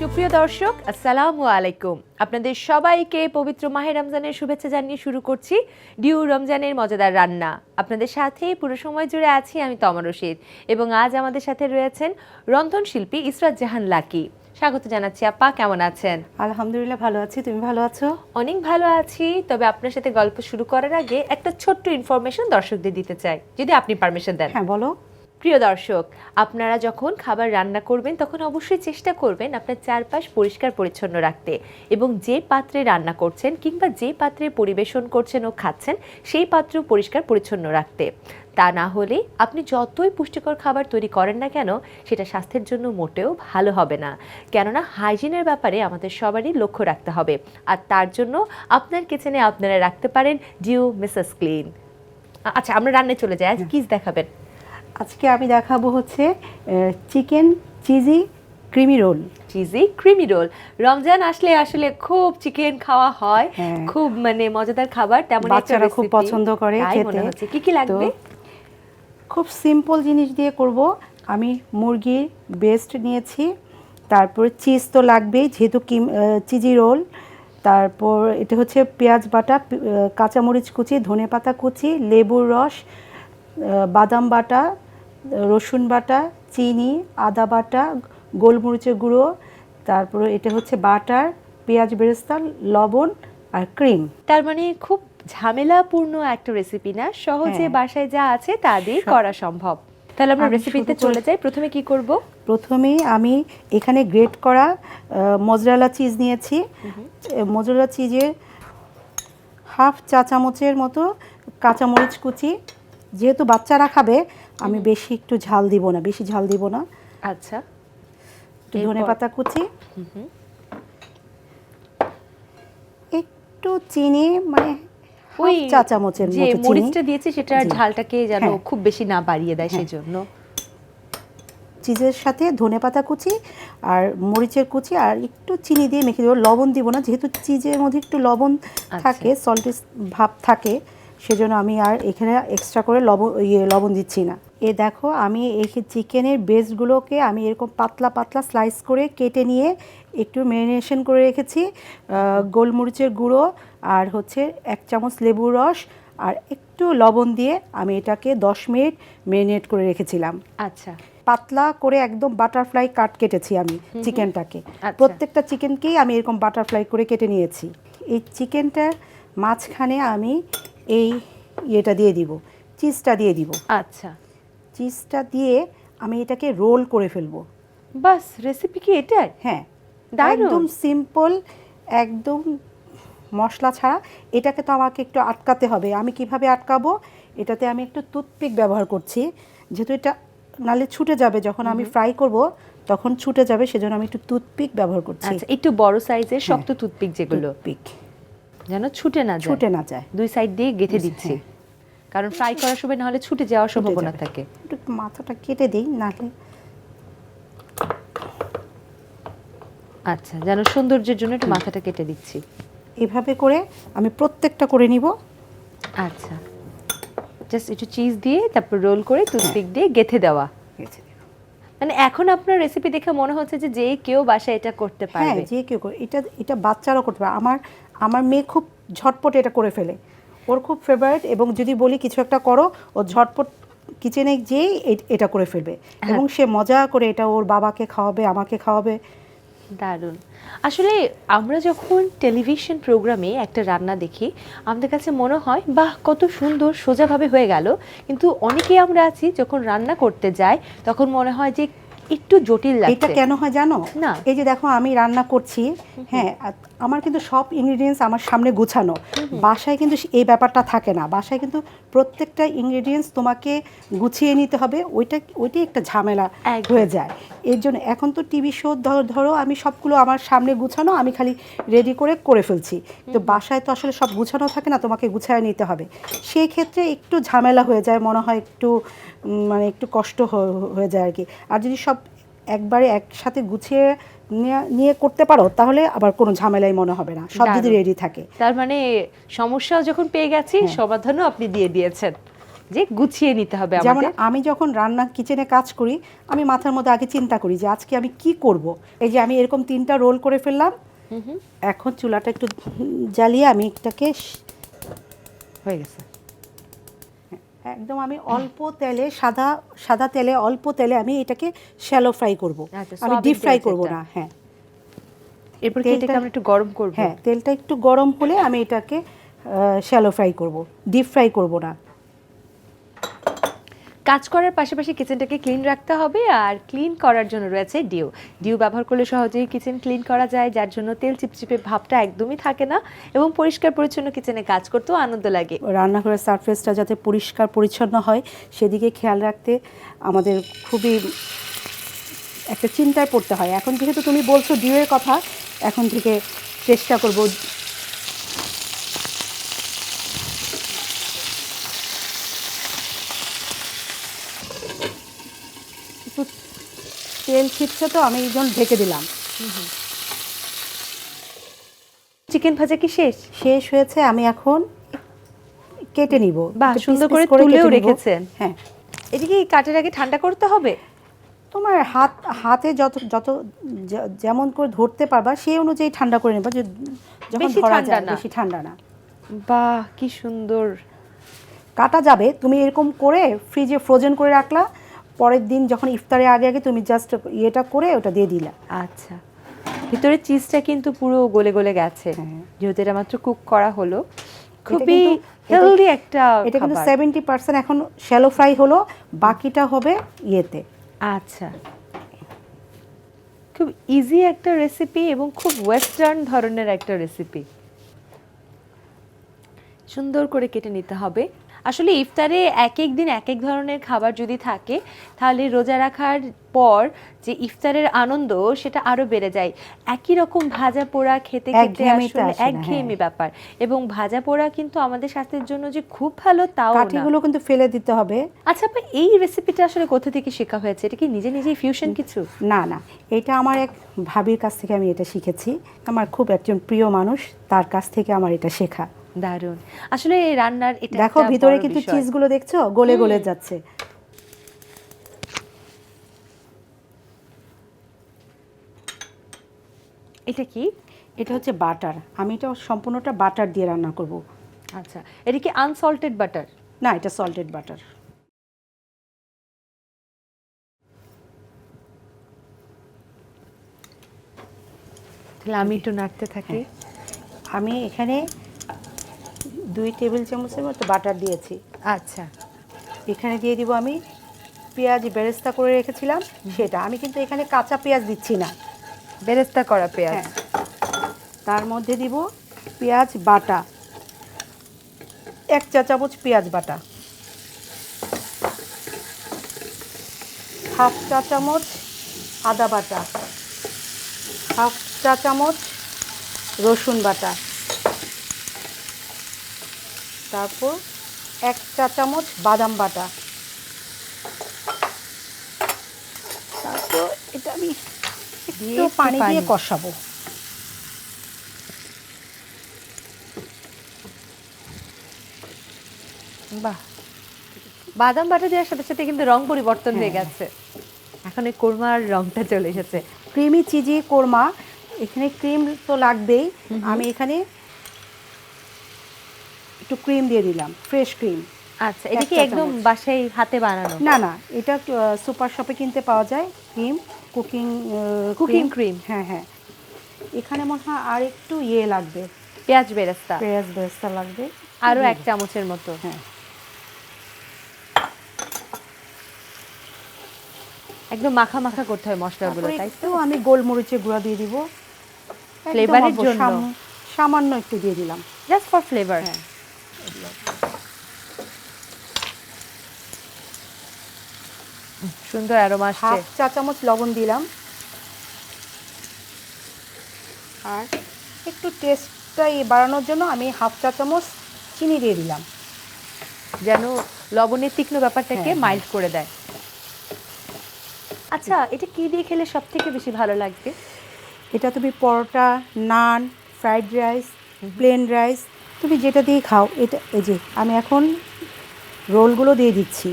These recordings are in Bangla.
সুপ্রিয় দর্শক আসসালামু আলাইকুম। আপনাদের সবাইকে পবিত্র মাহে রমজানের শুভেচ্ছা জানিয়ে শুরু করছি ডিউ রমজানের মজাদার রান্না। আপনাদের সাথে পুরো সময় জুড়ে আছি আমি তমা রশিদ এবং আজ আমাদের সাথে রয়েছেন রন্ধনশিল্পী ইসরাত জাহান লাকি। স্বাগত জানাচ্ছি আপা কেমন আছেন? আলহামদুলিল্লাহ ভালো আছি তুমি ভালো আছো? অনেক ভালো আছি তবে আপনার সাথে গল্প শুরু করার আগে একটা ছোট্ট ইনফরমেশন দর্শকদের দিতে চাই। যদি আপনি পারমিশন দেন। হ্যাঁ বলো। প্রিয় দর্শক আপনারা যখন খাবার রান্না করবেন তখন অবশ্যই চেষ্টা করবেন আপনার চারপাশ পরিষ্কার পরিচ্ছন্ন রাখতে এবং যে পাত্রে রান্না করছেন কিংবা যে পাত্রে পরিবেশন করছেন ও খাচ্ছেন সেই পাত্র পরিষ্কার পরিচ্ছন্ন রাখতে। তা না হলে আপনি যতই পুষ্টিকর খাবার তৈরি করেন না কেন সেটা স্বাস্থ্যের জন্য মোটেও ভালো হবে না। কেননা হাইজিনের ব্যাপারে আমাদের সবারই লক্ষ্য রাখতে হবে। আর তার জন্য আপনার কিচেনে আপনারা রাখতে পারেন ডিউ মিসেস ক্লিন। আচ্ছা আমরা রান্নায় চলে যাই। আজ কিস দেখাবেন? আজকে আমি দেখাবো হচ্ছে chicken cheesy creamy roll. Cheesy creamy roll. Ramzan আসলে আসলে খুব চিকেন খাওয়া হয় হ্যাঁ। খুব মানে মজাদার খাবার তেমন বাচ্চারা খুব পছন্দ করে খেতে। কি কি লাগবে? খুব সিম্পল জিনিস দিয়ে করব। আমি মুরগির বেস্ট নিয়েছি তারপর চিজ তো লাগবেই যেহেতু কিম চিজি রোল। তারপর এটা হচ্ছে পেঁয়াজ বাটা কাঁচামরিচ কুচি ধনে পাতা কুচি লেবুর রস বাদাম বাটা রসুন বাটা চিনি আদা বাটা গোলমরিচের গুঁড়ো তারপরে এটা হচ্ছে বাটার পেঁয়াজ বেরেস্তা লবণ আর ক্রিম। তার মানে খুব ঝামেলাপূর্ণ একটা রেসিপি না? সহজে হ্যাঁ। বাসায় যা আছে তা দিয়ে করা সম্ভব। তাহলে আমরা রেসিপিতে চলে যাই। প্রথমে কি করব? প্রথমেই আমি এখানে গ্রেট করা মজরালা চিজ নিয়েছি। মজরালা চিজের হাফ চা চামচের মতো কাঁচামরিচ কুচি। যেহেতু বাচ্চারা খাবে আমি বেশি একটু ঝাল দিব না বেশি ঝাল দিব না। আচ্ছা। একটু ধনে পাতা কুচি। একটু চিনি মানে ওই চা চামচের যে মতো চিনি। মরিচটা দিয়েছি সেটা ঝালটাকে যেন হ্যাঁ। খুব বেশি না বাড়িয়ে দেয় হ্যাঁ। সেজন্য। চিজের সাথে ধনে পাতা কুচি আর মরিচের কুচি আর একটু চিনি দিয়ে মেখে দেবো। লবণ দিব না যেহেতু চিজের মধ্যে একটু লবণ থাকে সল্টি ভাব থাকে সেজন্য আমি আর এখানে এক্সট্রা করে লবণ ইয়ে লবণ দিচ্ছি না। এ দেখো আমি এই চিকেনের বেসগুলোকে আমি এরকম পাতলা পাতলা স্লাইস করে কেটে নিয়ে একটু ম্যারিনেশন করে রেখেছি গোলমরিচের গুঁড়ো আর হচ্ছে এক চামচ লেবুর রস আর একটু লবণ দিয়ে আমি এটাকে দশ মিনিট ম্যারিনেট করে রেখেছিলাম। আচ্ছা। পাতলা করে একদম বাটারফ্লাই কাট কেটেছি আমি চিকেনটাকে। আচ্ছা। প্রত্যেকটা চিকেনকেই আমি এরকম বাটারফ্লাই করে কেটে নিয়েছি। এই চিকেনটার মাঝখানে আমি এই ইয়েটা দিয়ে দিব চিজটা দিয়ে দিব। আচ্ছা। চিজটা দিয়ে আমি এটাকে রোল করে ফেলব। বাস রেসিপি কি এটাই হ্যাঁ একদম সিম্পল একদম মশলা ছাড়া। এটাকে তো আমাকে একটু আটকাতে হবে। আমি কীভাবে আটকাবো? এটাতে আমি একটু টুথপিক ব্যবহার করছি। যেহেতু এটা নালে ছুটে যাবে যখন আমি ফ্রাই করব তখন ছুটে যাবে সেজন্য আমি একটু টুথপিক ব্যবহার করছি। আচ্ছা একটু বড় সাইজের শক্ত টুথপিক যেগুলো। পিক যেন ছুটে না যায়। ছুটে না যায়। দুই সাইড দিয়ে গেঁথে হ্যাঁ। দিচ্ছি। কারণ ফ্রাই করার সময় না হলে ছুটে যাওয়ার সম্ভাবনা থাকে। একটু মাথাটা কেটে দিই নাহলে আচ্ছা যেন সৌন্দর্যের জন্য একটু মাথাটা কেটে দিচ্ছি। এভাবে করে আমি প্রত্যেকটা করে নিব। আচ্ছা। জাস্ট একটু চিজ দিয়ে তারপর রোল করে টুথপিক দিয়ে গেঁথে দেওয়া। মানে এখন আপনার রেসিপি দেখে মনে হচ্ছে যে যে কেউ বাসায় এটা করতে হ্যাঁ যে কেউ করে এটা এটা বাচ্চারাও করতে পারে। আমার আমার মেয়ে খুব ঝটপট এটা করে ফেলে। ওর খুব ফেভারিট এবং যদি বলি কিছু একটা করো ও ঝটপট কিচেনে যেই এটা করে ফেলবে। এবং সে মজা করে এটা ওর বাবাকে খাওয়াবে আমাকে খাওয়াবে। দারুণ। আসলে আমরা যখন টেলিভিশন প্রোগ্রামে একটা রান্না দেখি আমাদের কাছে মনে হয় বাহ কত সুন্দর সোজাভাবে হয়ে গেল। কিন্তু অনেকেই আমরা আছি যখন রান্না করতে যাই তখন মনে হয় যে একটু জটিল এটা কেন হয় জানো? না। এই যে দেখো আমি রান্না করছি হ্যাঁ আমার কিন্তু সব ইনগ্রিডিয়েন্টস আমার সামনে গুছানো। বাসায় কিন্তু এই ব্যাপারটা থাকে না। বাসায় কিন্তু প্রত্যেকটা ইনগ্রিডিয়েন্টস তোমাকে গুছিয়ে নিতে হবে। ওইটা ওইটাই একটা ঝামেলা হয়ে যায়। এর জন্য এখন তো টিভি শো ধরো আমি সবগুলো আমার সামনে গুছানো আমি খালি রেডি করে করে ফেলছি। তো বাসায় তো আসলে সব গুছানো থাকে না তোমাকে গুছায় নিতে হবে। সেই ক্ষেত্রে একটু ঝামেলা হয়ে যায় মনে হয় একটু মানে একটু কষ্ট হয়ে যায় আর কি। আর যদি সব একবারে একসাথে গুছিয়ে নিয়ে- করতে পারো তাহলে আবার কোনো ঝামেলাই মনে হবে না। সব যদি রেডি থাকে। তার মানে সমস্যাও যখন পেয়ে গেছি হ্যাঁ। সমাধানও আপনি দিয়ে দিয়েছেন। যে গুছিয়ে নিতে হবে যেমন আমি যখন রান্না কিচেনে কাজ করি আমি মাথার মধ্যে আগে চিন্তা করি যে আজকে আমি কি করব? এই যে আমি এরকম তিনটা রোল করে ফেললাম। এখন চুলাটা একটু জ্বালিয়ে আমি এটাকে হয়ে গেছে। একদম আমি অল্প তেলে সাদা সাদা তেলে অল্প তেলে আমি এটাকে শ্যালো ফ্রাই করব। আমি ডিপ ফ্রাই করব না হ্যাঁ। এরপর এটাকে আমি আমরা একটু গরম করব? হ্যাঁ তেলটা একটু গরম হলে আমি এটাকে শ্যালো ফ্রাই করব। ডিপ ফ্রাই করব না। কাজ করার পাশাপাশি কিচেনটাকে ক্লিন রাখতে হবে আর ক্লিন করার জন্য রয়েছে ডিউ। ডিউ ব্যবহার করলে সহজেই কিচেন ক্লিন করা যায়, যার জন্য তেল চিপচিপে ভাবটা একদমই থাকে না এবং পরিষ্কার পরিচ্ছন্ন কিচেনে কাজ করতেও আনন্দ লাগে। রান্নাঘরের সারফেসটা যাতে পরিষ্কার পরিচ্ছন্ন হয়, সেদিকে খেয়াল রাখতে আমাদের খুবই একটা চিন্তায় পড়তে হয়। এখন যেহেতু তুমি বলছো ডিউয়ের কথা, এখন থেকে চেষ্টা করব তেল ছিটছে তো আমি এই জন্য ঢেকে দিলাম। চিকেন ভাজা কি শেষ? শেষ হয়েছে আমি এখন কেটে নিব। একটু সুন্দর করে তুলেও রেখেছেন। হ্যাঁ। এটা কি কাটের আগে ঠান্ডা করতে হবে? তোমার হাত হাতে যত যত যেমন করে ধরতে পারবা সেই অনুযায়ী ঠান্ডা করে নেবা যে যখন ধরা যায় বেশি ঠান্ডা না। বাহ কি সুন্দর। কাটা যাবে তুমি এরকম করে ফ্রিজে ফ্রোজেন করে রাখলা পরের দিন যখন ইফতারের আগে আগে তুমি জাস্ট ইয়েটা করে ওটা দিয়ে দিলা। আচ্ছা। ভিতরে চিজটা কিন্তু পুরো গলে গলে গেছে। হ্যাঁ। যেহেতু এটা মাত্র কুক করা হলো। খুবই হেলদি একটা এটা কিন্তু। সেভেন্টি পার্সেন্ট এখন শ্যালো ফ্রাই হলো বাকিটা হবে ইয়েতে। আচ্ছা। খুব ইজি একটা রেসিপি এবং খুব ওয়েস্টার্ন ধরনের একটা রেসিপি সুন্দর করে কেটে নিতে হবে। আসলে ইফতারে এক এক দিন এক এক ধরনের খাবার যদি থাকে তাহলে রোজা রাখার পর যে ইফতারের আনন্দ সেটা আরও বেড়ে যায়। একই রকম ভাজা পোড়া খেতে খেতে আসলে একঘেয়েমি হ্যাঁ। ব্যাপার। এবং ভাজা পোড়া কিন্তু আমাদের স্বাস্থ্যের জন্য যে খুব ভালো তাও কাঠিগুলো কিন্তু ফেলে দিতে হবে। আচ্ছা আপা এই রেসিপিটা আসলে কোথা থেকে শেখা হয়েছে? এটা কি নিজে নিজেই ফিউশন কিছু? না না। এটা আমার এক ভাবির কাছ থেকে আমি এটা শিখেছি। আমার খুব একজন প্রিয় মানুষ তার কাছ থেকে আমার এটা শেখা। দারুণ। আসলে এই রান্নার এটা দেখো ভিতরে কিন্তু। চিজগুলো দেখছ? গলে গলে যাচ্ছে। এটা কি? এটা হচ্ছে বাটার। আমি এটা সম্পূর্ণটা বাটার দিয়ে রান্না করব। আচ্ছা এটা কি আনসল্টেড বাটার না এটা সল্টেড বাটার তাহলে আমি একটু নাড়তে থাকি। আমি এখানে দুই টেবিল চামচের মতো বাটার দিয়েছি। আচ্ছা। এখানে দিয়ে দিব আমি পেঁয়াজ বেরেস্তা করে রেখেছিলাম সেটা। আমি কিন্তু এখানে কাঁচা পেঁয়াজ দিচ্ছি না। বেরেস্তা করা পেঁয়াজ। হ্যাঁ। তার মধ্যে দিব পেঁয়াজ বাটা। এক চা চামচ পেঁয়াজ বাটা। হাফ চা চামচ আদা বাটা। হাফ চা চামচ রসুন বাটা। তারপর এক চা চামচ বাদাম বাটা। তারপর এটা আমি একটু পানি দিয়ে কষাবো। বাহ। বাদাম বাটা দেওয়ার সাথে সাথে কিন্তু রং পরিবর্তন হয়ে হ্যাঁ। গেছে। এখন এই কোরমার রংটা চলে এসেছে। ক্রিমি চিজি কোরমা এখানে ক্রিম তো লাগবেই। আমি এখানে একটু ক্রিম দিয়ে দিলাম ফ্রেশ ক্রিম আচ্ছা এটা কি একদম বাসায় হাতে বানানো? না না এটা সুপার শপে কিনতে পাওয়া যায় ক্রিম কুকিং Cooking cream। হ্যাঁ হ্যাঁ। এখানে মনে হয় আর একটু ইয়ে লাগবে। পেঁয়াজ বেরেস্তা। পেঁয়াজ বেরেস্তা লাগবে। আরও এক চামচের মতো। হ্যাঁ। একদম মাখা মাখা করতে হয় মশলাগুলো তাই একটু আমি গোলমরিচের গুঁড়া দিয়ে দিব। ফ্লেভারের জন্য? সামান্য একটু দিয়ে দিলাম। জাস্ট ফর ফ্লেভার হ্যাঁ। সুন্দর অ্যারোমা আসছে। হাফ চা চামচ লবণ দিলাম। আর একটু টেস্টটা বাড়ানোর জন্য আমি হাফ চা চামচ চিনি দিয়ে দিলাম। যেন লবণের তীক্ষ্ণ ব্যাপারটাকে হ্যাঁ, মাইল্ড করে দেয়। আচ্ছা এটা কি দিয়ে খেলে সব থেকে বেশি ভালো লাগবে? এটা তুমি paratha naan fried rice plain rice তুমি যেটা দিয়ে খাও এটা এই যে আমি এখন রোলগুলো দিয়ে দিচ্ছি।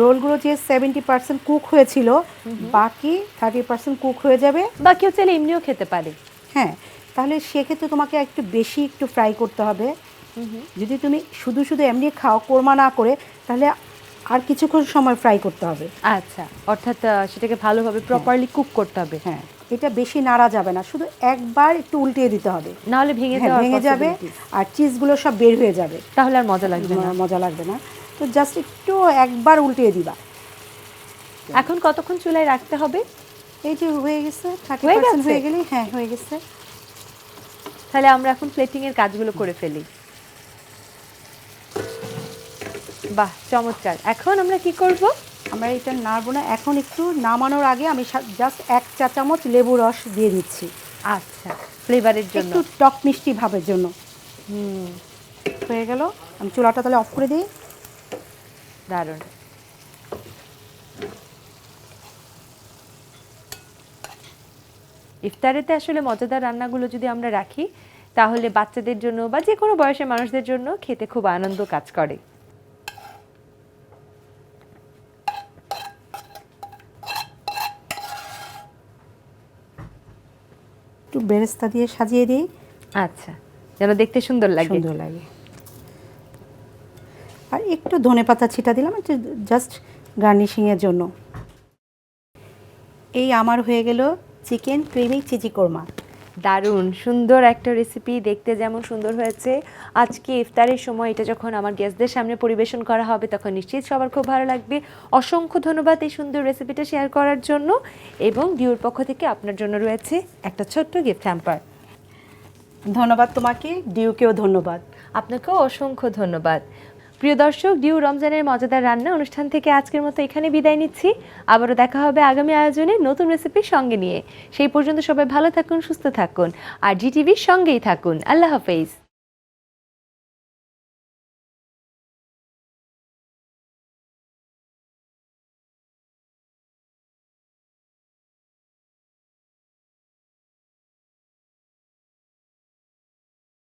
রোলগুলো যে সেভেন্টি পার্সেন্ট কুক হয়েছিল বাকি থার্টি পার্সেন্ট কুক হয়ে যাবে। বা কেউ চাইলে এমনিও খেতে পারে। হ্যাঁ তাহলে সেক্ষেত্রে তোমাকে একটু বেশি একটু ফ্রাই করতে হবে। যদি তুমি শুধু শুধু এমনি খাও কোরমা না করে তাহলে আর কিছুক্ষণ সময় ফ্রাই করতে হবে। আচ্ছা অর্থাৎ সেটাকে ভালোভাবে প্রপারলি কুক করতে হবে। হ্যাঁ। এটা বেশি নাড়া যাবে না শুধু একবার একটু উল্টিয়ে দিতে হবে। না হলে ভেঙে হ্যাঁ, ভেঙে যাবে আর চিজগুলো সব বের হয়ে যাবে। তাহলে আর মজা লাগবে না। মজা লাগবে না। তো জাস্ট একটু একবার উল্টিয়ে দিবা। এখন কতক্ষণ চুলায় রাখতে হবে? এই যে হয়ে গেছে থার্টি হয়ে পার্সেন্ট? হয়ে গেলে হ্যাঁ হয়ে গেছে। তাহলে আমরা এখন প্লেটিং এর কাজগুলো করে ফেলি। বাহ চমৎকার। এখন আমরা কি করব? আমরা এটা নাড়বো না। এখন একটু নামানোর আগে আমি জাস্ট এক চা চামচ লেবু রস দিয়ে দিচ্ছি। আচ্ছা ফ্লেভারের জন্য। একটু টক মিষ্টি ভাবের জন্য। হুম হয়ে গেল। আমি চুলাটা তাহলে অফ করে দিই। দারুণ। ইফতারেতে আসলে মজাদার রান্নাগুলো যদি আমরা রাখি তাহলে বাচ্চাদের জন্য বা যে কোনো বয়সের মানুষদের জন্য খেতে খুব আনন্দ কাজ করে। একটু বেরেস্তা দিয়ে সাজিয়ে দিই। আচ্ছা যেন দেখতে সুন্দর লাগে। সুন্দর লাগে। আর একটু ধনে পাতা ছিটা দিলাম একটু জাস্ট গার্নিশিংয়ের জন্য। এই আমার হয়ে গেল চিকেন ক্রিমি চিজি কোরমা দারুণ, সুন্দর একটা রেসিপি দেখতে যেমন সুন্দর হয়েছে। আজকে ইফতারের সময় এটা যখন আমার গেস্টদের সামনে পরিবেশন করা হবে, তখন নিশ্চিত সবার খুব ভালো লাগবে। অসংখ্য ধন্যবাদ এই সুন্দর রেসিপিটা শেয়ার করার জন্য এবং ডিউর পক্ষ থেকে আপনার জন্য রয়েছে একটা ছোট্ট গিফট হ্যাম্পার ধন্যবাদ তোমাকে, ডিউকেও ধন্যবাদ। আপনাকেও অসংখ্য ধন্যবাদ। প্রিয় দর্শক, ডিউ রমজানের মজাদার রান্না অনুষ্ঠান থেকে আজকের মতো এখানে বিদায় নিচ্ছি। আবারও দেখা হবে আগামী আয়োজনে নতুন রেসিপির সঙ্গে নিয়ে। সেই পর্যন্ত সবাই ভালো থাকুন, সুস্থ থাকুন। আর জিটিভির সঙ্গেই থাকুন। আল্লাহ হাফেজ।